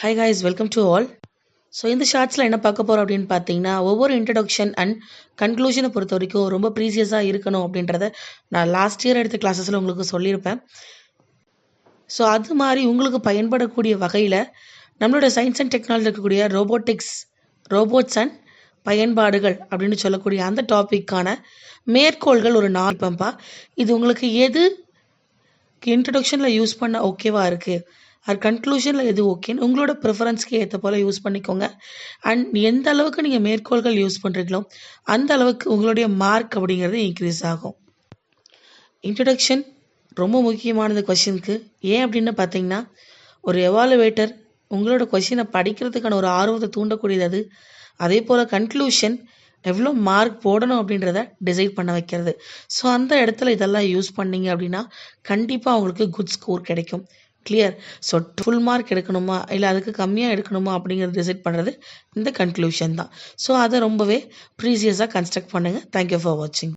Hi guys welcome to all so இந்த ஷார்ட்ஸில் என்ன பார்க்க போகிறோம் அப்படின்னு பார்த்தீங்கன்னா ஒவ்வொரு இன்ட்ரடக்ஷன் அண்ட் கன்க்ளூஷனை பொறுத்த வரைக்கும் ரொம்ப ப்ரீசியஸாக இருக்கணும் அப்படின்றத நான் லாஸ்ட் இயர் எடுத்த கிளாஸஸில் உங்களுக்கு சொல்லியிருப்பேன். ஸோ அது மாதிரி உங்களுக்கு பயன்படக்கூடிய வகையில் நம்மளோட சயின்ஸ் அண்ட் டெக்னாலஜி இருக்கக்கூடிய ரோபோட்டிக்ஸ் ரோபோட்ஸ் அண்ட் பயன்பாடுகள் அப்படின்னு சொல்லக்கூடிய அந்த டாப்பிக்கான மேற்கோள்கள் ஒரு நாலு பம்பா இது உங்களுக்கு எது இன்ட்ரடக்ஷனில் யூஸ் பண்ண ஓகேவாக இருக்குது ஆர் கன்க்ளூஷனில் எது ஓகேன்னு உங்களோட ப்ரிஃபரன்ஸ்க்கு ஏற்ற போல் யூஸ் பண்ணிக்கோங்க. அண்ட் எந்த அளவுக்கு நீங்கள் மேற்கோள்கள் யூஸ் பண்ணுறீங்களோ அந்த அளவுக்கு உங்களுடைய மார்க் அப்படிங்கிறது இன்க்ரீஸ் ஆகும். இன்ட்ரடக்ஷன் ரொம்ப முக்கியமானது கொஷினுக்கு ஏன் அப்படின்னு பார்த்தீங்கன்னா ஒரு எவாலுவேட்டர் உங்களோட கொஷினை படிக்கிறதுக்கான ஒரு ஆர்வத்தை தூண்டக்கூடியது அதே. போல் கன்க்ளூஷன் எவ்வளோ மார்க் போடணும் அப்படின்றத டிசைட் பண்ண வைக்கிறது. ஸோ அந்த இடத்துல இதெல்லாம் யூஸ் பண்ணீங்க அப்படின்னா கண்டிப்பாக உங்களுக்கு குட் ஸ்கோர் கிடைக்கும். கிளியர் ஸோ ஃபுல் மார்க் எடுக்கணுமா? இல்லை அதுக்கு கம்மியாக எடுக்கணுமா அப்படிங்கிறது டிசைட் பண்ணுறது இந்த கன்க்ளூஷன் தான். ஸோ அதை ரொம்பவே ப்ரீசியஸாக கன்ஸ்ட்ரக்ட் பண்ணுங்கள் தேங்க்யூ ஃபார் வாட்சிங்